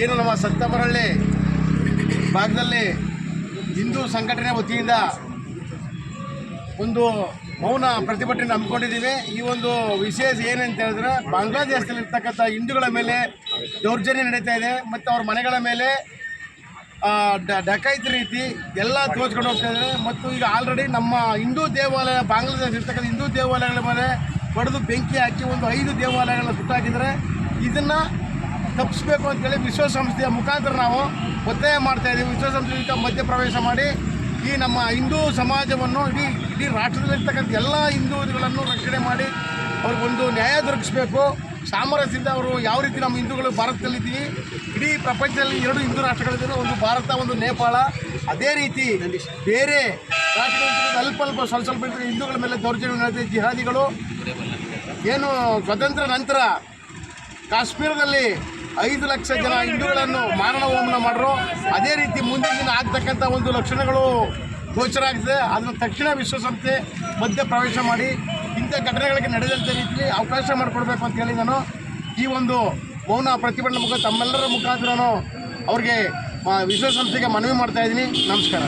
ಏನು ನಮ್ಮ ಸತ್ತಮರಳ್ಳಿ ಭಾಗದಲ್ಲಿ ಹಿಂದೂ ಸಂಘಟನೆ ವತಿಯಿಂದ ಒಂದು ಮೌನ ಪ್ರತಿಭಟನೆ ಹಮ್ಮಿಕೊಂಡಿದ್ದೀವಿ. ಈ ಒಂದು ವಿಶೇಷ ಏನಂತ ಹೇಳಿದ್ರೆ ಬಾಂಗ್ಲಾದೇಶದಲ್ಲಿರ್ತಕ್ಕಂಥ ಹಿಂದೂಗಳ ಮೇಲೆ ದೌರ್ಜನ್ಯ ನಡೀತಾ ಇದೆ ಮತ್ತು ಅವ್ರ ಮನೆಗಳ ಮೇಲೆ ಡಕೈತ್ ರೀತಿ ಎಲ್ಲ ತೋಚ್ಕೊಂಡು ಹೋಗ್ತಾ ಇದ್ದಾರೆ ಮತ್ತು ಈಗ ಆಲ್ರೆಡಿ ನಮ್ಮ ಹಿಂದೂ ದೇವಾಲಯ ಬಾಂಗ್ಲಾದೇಶ ಇರ್ತಕ್ಕಂಥ ಹಿಂದೂ ದೇವಾಲಯಗಳ ಮೇಲೆ ಹೊಡೆದು ಬೆಂಕಿ ಹಾಕಿ ಒಂದು ಐದು ದೇವಾಲಯಗಳನ್ನ ಸುಟ್ಟಾಕಿದ್ದಾರೆ. ಇದನ್ನು ತಪ್ಪಿಸ್ಬೇಕು ಅಂತೇಳಿ ವಿಶ್ವಸಂಸ್ಥೆಯ ಮುಖಾಂತರ ನಾವು ಒತ್ತಾಯ ಮಾಡ್ತಾ ಇದ್ದೀವಿ. ವಿಶ್ವಸಂಸ್ಥೆಯಿಂದ ಮಧ್ಯಪ್ರವೇಶ ಮಾಡಿ ಈ ನಮ್ಮ ಹಿಂದೂ ಸಮಾಜವನ್ನು ಇಡೀ ಇಡೀ ರಾಷ್ಟ್ರದಲ್ಲಿರ್ತಕ್ಕಂಥ ಎಲ್ಲ ಹಿಂದೂಗಳನ್ನು ರಕ್ಷಣೆ ಮಾಡಿ ಅವ್ರಿಗೊಂದು ನ್ಯಾಯ ದೊರಕಿಸಬೇಕು. ಸಾಮರಸ್ಯದಿಂದ ಅವರು ಯಾವ ರೀತಿ ನಮ್ಮ ಹಿಂದೂಗಳು ಭಾರತದಲ್ಲಿದ್ದೀವಿ. ಇಡೀ ಪ್ರಪಂಚದಲ್ಲಿ ಎರಡು ಹಿಂದೂ ರಾಷ್ಟ್ರಗಳಿದ್ದಾರೆ ಒಂದು ಭಾರತ, ಒಂದು ನೇಪಾಳ. ಅದೇ ರೀತಿ ಬೇರೆ ರಾಷ್ಟ್ರಗಳ ಅಲ್ಪ ಅಲ್ಪ ಸ್ವಲ್ಪ ಸ್ವಲ್ಪ ಹಿಂದೂಗಳ ಮೇಲೆ ದೌರ್ಜನ್ಯ ನಡೆದಿದೆ. ಜಿಹಾದಿಗಳು. ಏನು ಸ್ವತಂತ್ರ ನಂತರ ಕಾಶ್ಮೀರದಲ್ಲಿ ಐದು ಲಕ್ಷ ಜನ ಹಿಂದೂಗಳನ್ನು ಮಾರಣ ಹೋಮನ ಮಾಡರು. ಅದೇ ರೀತಿ ಮುಂದಿನ ದಿನ ಆಗ್ತಕ್ಕಂಥ ಒಂದು ಲಕ್ಷಣಗಳು ಗೋಚರ ಆಗ್ತದೆ ಅದನ್ನು ತಕ್ಷಣ ವಿಶ್ವಸಂಸ್ಥೆ ಮಧ್ಯ ಪ್ರವೇಶ ಮಾಡಿ ಇಂಥ ಘಟನೆಗಳಿಗೆ ನಡೆದಂಥ ರೀತಿಯಲ್ಲಿ ಅವಕಾಶ ಮಾಡಿಕೊಡ್ಬೇಕು ಅಂತ ಹೇಳಿ ನಾನು ಈ ಒಂದು ಮೌನ ಪ್ರತಿಭಟನೆ ಮುಖ ತಮ್ಮೆಲ್ಲರ ಮುಖಾಂತರ ಅವ್ರಿಗೆ ವಿಶ್ವಸಂಸ್ಥೆಗೆ ಮನವಿ ಮಾಡ್ತಾ ಇದ್ದೀನಿ. ನಮಸ್ಕಾರ.